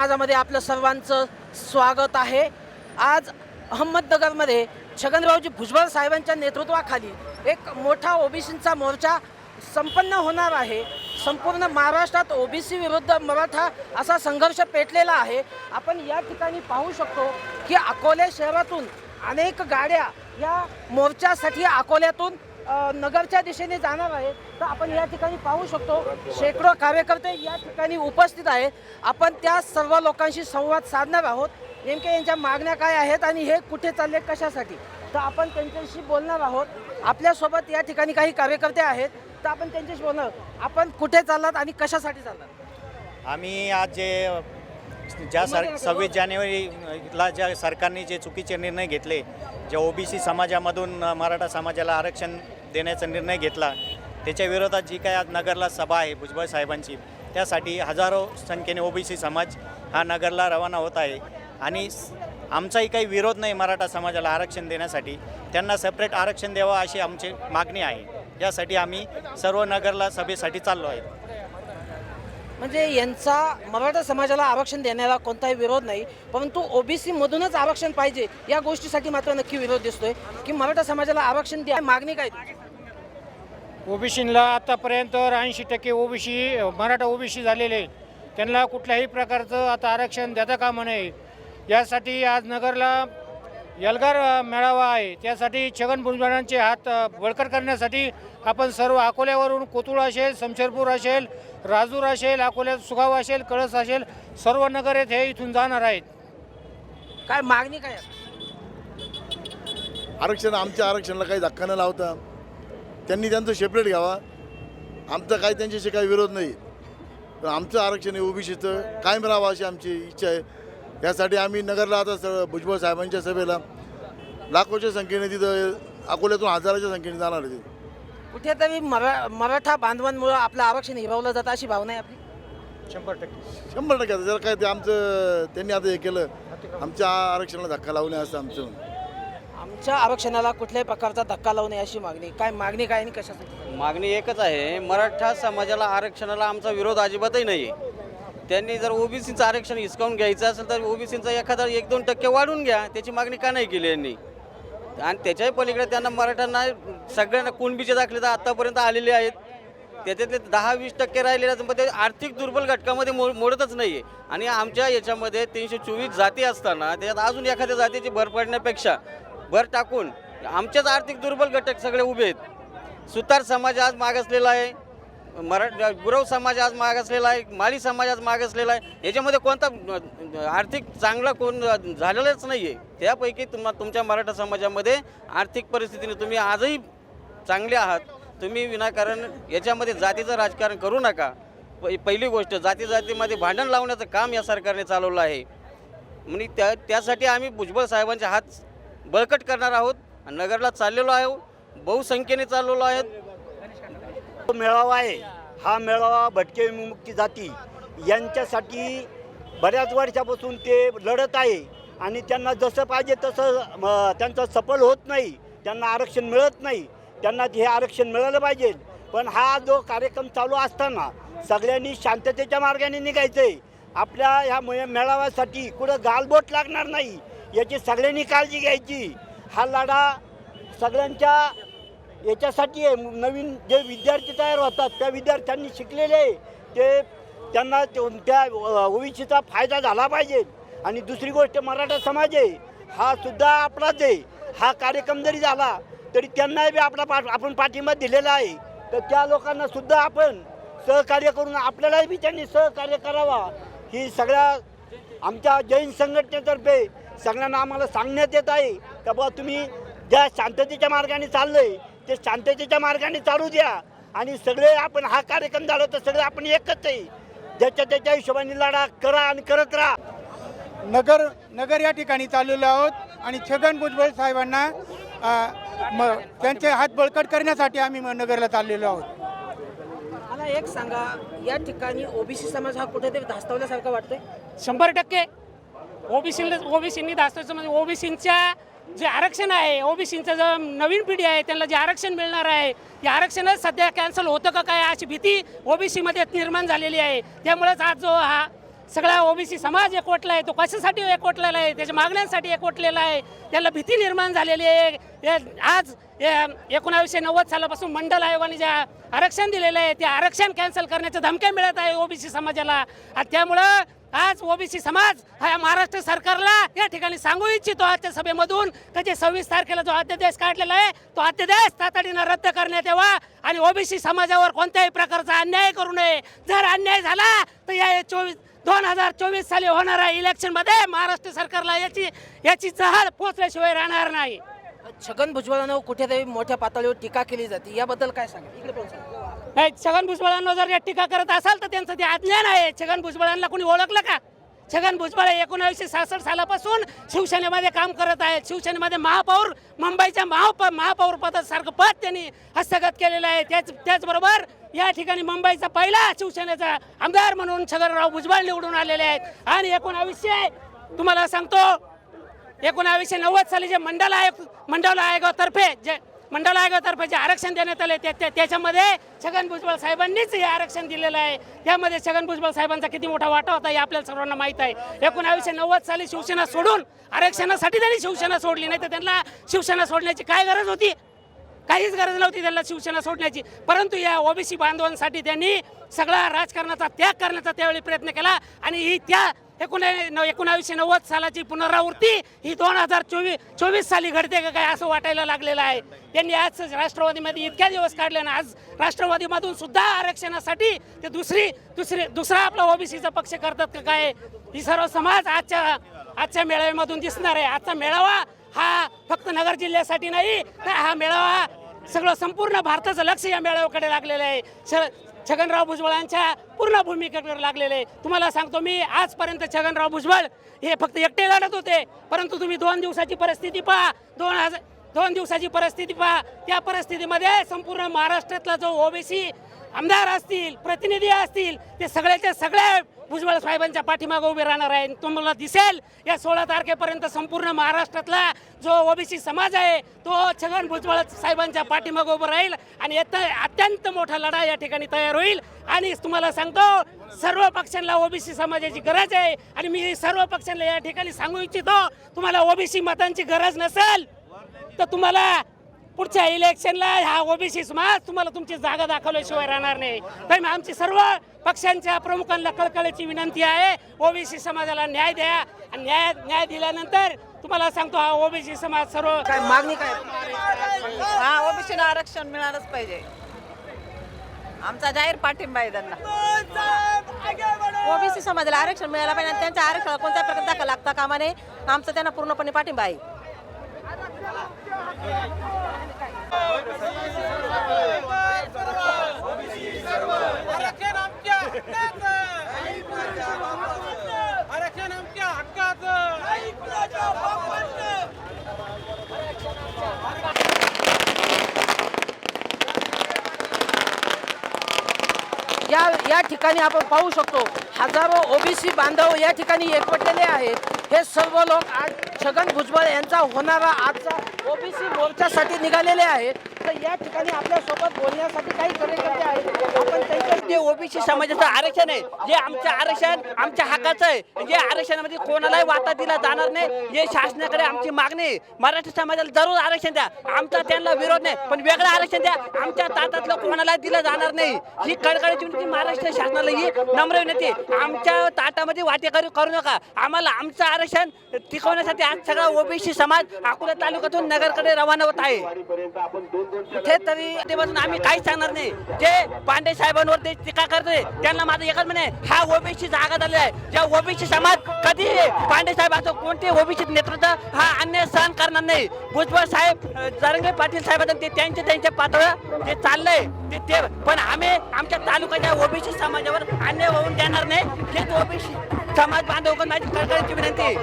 समाजामध्ये आपलं सर्वांचं स्वागत आहे. आज अहमदनगरमध्ये छगनरावजी भुजबळ साहेबांच्या नेतृत्वाखाली एक मोठा ओबीसींचा मोर्चा संपन्न होणार आहे. संपूर्ण महाराष्ट्रात ओबीसी विरुद्ध मराठा असा संघर्ष पेटलेला आहे. आपण या ठिकाणी पाहू शकतो की अकोले शहरातून अनेक गाड्या या मोर्चासाठी अकोल्यातून नगरच्या दिशेने जाणार आहेत तर आपण या ठिकाणी पाहू शकतो शेकडो कार्यकर्ते या ठिकाणी उपस्थित आहेत. आपण त्या सर्व लोकांशी संवाद साधणार आहोत. नेमके यांच्या मागण्या काय आहेत आणि हे कुठे चालले कशासाठी? तर आपण त्यांच्याशी बोलणार आहोत. आपल्यासोबत या ठिकाणी काही कार्यकर्ते आहेत. तर आपण त्यांच्याशी बोलणार. आपण कुठे चाललात आणि कशासाठी चाललात? आम्ही आज जे ज्या सर सव्वीस जानेवारीला ज्या सरकारने जे चुकीचे निर्णय घेतले ज्या ओबीसी समाजामधून मराठा समाजाला आरक्षण देण्याचा निर्णय घेतला. त्याच्या विरोधात जी काय आज नगरला सभा आहे भुजबळ साहेबांची त्यासाठी हजारो संख्येने ओबीसी समाज हा नगरला रवाना होत आहे. आणि आमचाही काही विरोध नाही मराठा समाजाला आरक्षण देण्यासाठी. त्यांना सेपरेट आरक्षण द्यावं अशी आमची मागणी आहे. यासाठी आम्ही सर्व नगरला सभेसाठी चाललो आहे. म्हणजे यांचा मराठा समाजाला आरक्षण देण्याला कोणताही विरोध नाही परंतु ओबीसी मधूनच आरक्षण पाहिजे या गोष्टीसाठी मात्र नक्की विरोध दिसतोय. की मराठा समाजाला आरक्षण द्या मागणी काय ओबीसीला आतापर्यंत ऐंशी टक्के ओबीसी मराठा ओबीसी झालेले आहेत. त्यांना कुठल्याही प्रकारचं आता आरक्षण देता कामा नये यासाठी आज नगरला यलगार मेळावा आहे त्यासाठी छगन भुजबळांचे हात बळकट करण्यासाठी आपण सर्व अकोल्यावरून कोतुळ असेल शमशेरपूर असेल राजूर असेल अकोल्यात सुगाव असेल कळस असेल सर्व नगर येथे इथून जाणार आहेत काय मागणी काय? आरक्षण आमच्या आरक्षणाला काही धक्का न लावता त्यांनी त्यांचं सेपरेट घ्यावा. आमचा काही त्यांच्याशी काही विरोध नाही. पण आमचं आरक्षण हे ओबीसीचं. कायम राहावं अशी आमची इच्छा आहे. यासाठी आम्ही नगरला आता स भुजबळ साहेबांच्या सभेला लाखोच्या संख्येने तिथं अकोल्यातून हजाराच्या संख्येने जाणार आहे तिथं कुठेतरी मरा मराठा बांधवांमुळे आपलं आरक्षण हिरावलं जातं अशी भावना आहे आपली? शंभर टक्के. शंभर टक्के. आता जर काय ते आमचं त्यांनी आता हे केलं आमच्या आरक्षणाला धक्का लावू नये असं आमचं म्हणणं. आमच्या आरक्षणाला कुठल्याही प्रकारचा धक्का लावू नये अशी मागणी. काय मागणी काय आणि कशासाठी? मागणी एकच आहे मराठा समाजाला आरक्षणाला आमचा विरोध अजिबातही नाही आहे त्यांनी जर ओबीसीचं आरक्षण हिसकावून घ्यायचं असेल तर ओबीसीचा एखादा एक दोन टक्के वाढून घ्या त्याची मागणी का नाही केली यांनी? आणि त्याच्याही पलीकडे त्यांना मराठ्यांना सगळ्यांना कुणबीचे दाखले तर आत्तापर्यंत आलेले आहेत. त्याच्यातले दहा वीस टक्के राहिलेले आहेत, ते आर्थिक दुर्बल घटकामध्ये मो मोडतच नाही आहे आणि आमच्या याच्यामध्ये तीनशे चोवीस जाती असताना त्याच्यात अजून एखाद्या जातीची भर पडण्यापेक्षा भर टाकून आमच्याच आर्थिक दुर्बल घटक सगळे उभे आहेत. सुतार समाज आज मागासलेला आहे मरा गुरव समाज आज मागासलेला आहे माळी समाज आज मागासलेला आहे. याच्यामध्ये कोणता आर्थिक चांगला कोण झालेलाच नाही आहे त्यापैकी तुम्हा तुमच्या मराठा समाजामध्ये आर्थिक परिस्थितीने तुम्ही आजही चांगले आहात. तुम्ही विनाकारण याच्यामध्ये जातीचं राजकारण करू नका. पहिली गोष्ट जाती जातीमध्ये भांडण लावण्याचं काम या सरकारने चालवलं आहे. म्हणजे त्या त्यासाठी आम्ही भुजबळ साहेबांचे हात बळकट करणार आहोत. नगरला चाललेलो आहे. बहुसंख्येने चाललेलो आहेत. तो मेळावा आहे हा मेळावा भटके विमुक्ती जाती यांच्यासाठी बऱ्याच वर्षापासून ते लढत आहे आणि त्यांना जसं पाहिजे तसं त्यांचं सफल होत नाही त्यांना आरक्षण मिळत नाही त्यांना हे आरक्षण मिळालं पाहिजे. पण हा जो कार्यक्रम चालू असताना सगळ्यांनी शांततेच्या मार्गाने निघायचं आहे आपल्या ह्या मे मेळाव्यासाठी कुठं गालबोट लागणार नाही. याची सगळ्यांनी काळजी घ्यायची. हा लढा सगळ्यांच्या याच्यासाठी आहे. नवीन जे विद्यार्थी तयार होतात त्या विद्यार्थ्यांनी शिकलेले ते त्यांना त्या ओबीसीचा फायदा झाला पाहिजे. आणि दुसरी गोष्ट मराठा समाज आहे. हा सुद्धा आपलाच आहे. हा कार्यक्रम जरी झाला तरी त्यांनाही बी आपला पा आपण पाठिंबा दिलेला आहे. तर त्या लोकांना सुद्धा आपण सहकार्य करून आपल्यालाही बी त्यांनी सहकार्य करावा. ही सगळ्या आमच्या जैन संघटनेतर्फे सगळ्यांना आम्हाला सांगण्यात येत आहे का बुवा तुम्ही ज्या शांततेच्या मार्गाने चाललोय ते शांततेच्या मार्गाने चालू द्या. आणि सगळे आपण हा कार्यक्रम झाला तर सगळे आपण एकच आहे. ज्याच्या त्याच्या हिशोबाने लढा करा आणि करत राहा. नगर नगर या ठिकाणी चाललेलो आहोत आणि छगन भुजबळ साहेबांना म, त्यांचे हात बळकट करण्यासाठी आम्ही म- नगरला चाललेलो आहोत. मला एक सांगा या ठिकाणी ओबीसी समाज हा कुठेतरी धास्तवल्यासारखं वाटतंय? शंभर टक्के. ओबीसीला ओबीसींनी दाखवायचं म्हणजे ओबीसींच्या जे आरक्षण आहे ओबीसींचं जो नवीन पिढी आहे त्यांना जे आरक्षण मिळणार आहे ते आरक्षणच सध्या कॅन्सल होतं का काय अशी भीती ओबीसीमध्ये निर्माण झालेली आहे. त्यामुळेच आज जो हा सगळा ओबीसी समाज एकवटला आहे तो कशासाठी एकवटलेला आहे त्याच्या मागण्यांसाठी एकवटलेला आहे त्याला भीती निर्माण झालेली आहे. आज एकोणावीसशे नव्वद सालापासून मंडल आयोगाने ज्या आरक्षण दिलेलं आहे ते आरक्षण कॅन्सल करण्याच्या धमक्या मिळत आहे ओबीसी समाजाला. आणि त्यामुळं आज ओबीसी समाज हा या महाराष्ट्र सरकारला या ठिकाणी सांगू इच्छितो. आजच्या सभेमधून का जे सव्वीस तारखेला जो अध्यादेश काढलेला आहे तो अध्यादेश तातडीनं रद्द करण्यात यावा आणि ओबीसी समाजावर कोणत्याही प्रकारचा अन्याय करू नये. जर अन्याय झाला तर या चोवीस दोन हजार चोवीस साली होणाऱ्या इलेक्शनमध्ये महाराष्ट्र सरकारला याची याची जहाल पोचल्याशिवाय राहणार नाही. छगन भुजबळांवर कुठेतरी मोठ्या पातळीवर टीका केली जाते. याबद्दल काय सांगा इकडे पण सांगा. नाही छगन भुजबळांवर जर या टीका करत असाल तर त्यांचं ते अज्ञान आहे छगन भुजबळांना कोणी ओळखलं का? छगन भुजबळ हे एकोणावीसशे सहासष्ट सालापासून शिवसेनेमध्ये काम करत आहेत. शिवसेनेमध्ये महापौर मुंबईच्या महाप महापौर पदासारखं पद त्यांनी हस्तगत केलेलं आहे. त्याच त्याचबरोबर या ठिकाणी मुंबईचा पहिला शिवसेनेचा आमदार म्हणून छगनराव भुजबळ निवडून आलेले आहेत. आणि एकोणावीसशे तुम्हाला सांगतो एकोणावीसशे नव्वद साली जे मंडल आयोग मंडल आयोगातर्फे जे मंडल आयोगातर्फे जे आरक्षण देण्यात आले ते त्याच्यामध्ये छगन भुजबळ साहेबांनीच हे आरक्षण दिलेलं आहे. त्यामध्ये छगन भुजबळ साहेबांचा किती मोठा वाटा होता हे आपल्याला सर्वांना माहीत आहे. एकोणावीसशे नव्वद साली शिवसेना सोडून आरक्षणासाठी त्यांनी शिवसेना सोडली नाही तर त्यांना शिवसेना सोडण्याची काय गरज होती? काहीच गरज नव्हती त्यांना शिवसेना सोडण्याची. परंतु या ओबीसी बांधवांसाठी त्यांनी सगळा राजकारणाचा त्याग करण्याचा त्यावेळी प्रयत्न केला आणि ही त्या एकोणा एकोणावीसशे नव्वद सालाची पुनरावृत्ती ही दोन हजार चोवीस चोवीस साली घडते का काय असं वाटायला लागलेलं आहे. त्यांनी आज राष्ट्रवादीमध्ये इतक्या दिवस काढले ना आज राष्ट्रवादीमधून सुद्धा आरक्षणासाठी ते दुसरी दुसरी दुसरा आपला ओबीसीचा पक्ष करतात का काय? ही सर्व समाज आजच्या आजच्या मेळाव्यामधून दिसणार आहे. आजचा मेळावा हा फक्त नगर जिल्ह्यासाठी नाही तर हा मेळावा सगळं संपूर्ण भारताचं लक्ष या मेळाव्याकडे लागलेलं आहे. सर छगनराव भुजबळांच्या पूर्ण भूमिकेकडे लागलेले. आहे तुम्हाला सांगतो मी आजपर्यंत छगनराव भुजबळ हे फक्त एकटे लढत होते. परंतु तुम्ही दोन दिवसाची परिस्थिती पहा. दोन हजार दोन दिवसाची परिस्थिती पहा. त्या परिस्थितीमध्ये संपूर्ण महाराष्ट्रातला जो ओबीसी आमदार असतील प्रतिनिधी असतील ते सगळ्याच्या सगळ्या भुजबळ साहेबांच्या पाठीमागे उभे राहणार आहे. तुम्हाला दिसेल या सोळा तारखेपर्यंत संपूर्ण महाराष्ट्रातला जो ओबीसी समाज आहे तो छगन भुजबळ साहेबांच्या पाठीमागे उभं राहील आणि अत्यंत मोठा लढा या ठिकाणी तयार होईल. आणि तुम्हाला सांगतो सर्व पक्षांना ओबीसी समाजाची गरज आहे. आणि मी सर्व पक्षांना या ठिकाणी सांगू इच्छितो तुम्हाला ओबीसी मतांची गरज नसेल तर तुम्हाला पुढच्या इलेक्शनला हा ओबीसी समाज तुम्हाला तुमची जागा दाखवल्याशिवाय राहणार नाही. तर आमची सर्व पक्षांच्या प्रमुखांना कळकळीची विनंती आहे ओबीसी समाजाला न्याय द्या. आणि न्याय न्याय दिल्यानंतर तुम्हाला सांगतो हा ओबीसी समाज सर्व काय मागणी काय? हा ओबीसीला आरक्षण मिळालंच पाहिजे. आमचा जाहीर पाठिंबा आहे त्यांना. ओबीसी समाजाला आरक्षण मिळायला पाहिजे आणि त्यांच्या आरक्षणाला कोणत्या प्रकारे दाखल लागता कामा नये आमचा त्यांना पूर्णपणे पाठिंबा आहे. आरक्षण आमच्या हक्काचं या या ठिकाणी आपण पाहू शकतो हजारो ओबीसी बांधव या ठिकाणी एकवटलेले आहेत. हे सर्व लोक आज छगन भुजबळ यांचा होणारा आजचा ओबीसी मोर्चासाठी निघालेले आहेत. तर या ठिकाणी आपल्यासोबत बोलण्यासाठी काही कार्यकर्ते जे ओबीसी समाजाचं आरक्षण आहे जे आमचं आरक्षण आमच्या हक्काचं आहे जे आरक्षणामध्ये कोणालाही वाटा दिला जाणार नाही जे शासनाकडे आमची मागणी मराठी समाजाला जरूर आरक्षण द्या. आमचा त्यांना विरोध नाही पण वेगळं आरक्षण द्या. आमच्या ताटातलं कोणालाही दिलं जाणार नाही. ही कडकडीची विनंती महाराष्ट्र शासनाला ही नम्र विनंती आमच्या ताटामध्ये वाटेकरी करू नका. आम्हाला आमचं आरक्षण टिकवण्यासाठी आज सगळा ओबीसी समाज अकोला तालुक्यातून नगरकडे रवाना होत आहे. कुठेतरी आम्ही काहीच सांगणार नाही. जे पांडे साहेबांवर ते टीका करतोय? त्यांना माझं एकच म्हणे हा ओबीसी जागा झालेला आहे. ज्या ओबीसी समाज कधी पांडे साहेब असं कोणते ओबीसी नेतृत्व हा अन्य सहन करणार नाही. भुजबळ साहेब जरंगे पाटील साहेब ते त्यांच्या त्यांच्या पातळीवर ते चाललंय ते ते. पण आम्ही आमच्या तालुक्याच्या ओबीसी समाजावर अन्याय होऊन देणार नाही. हेच ओबीसी समाज बांधव माझी कळकळीची विनंती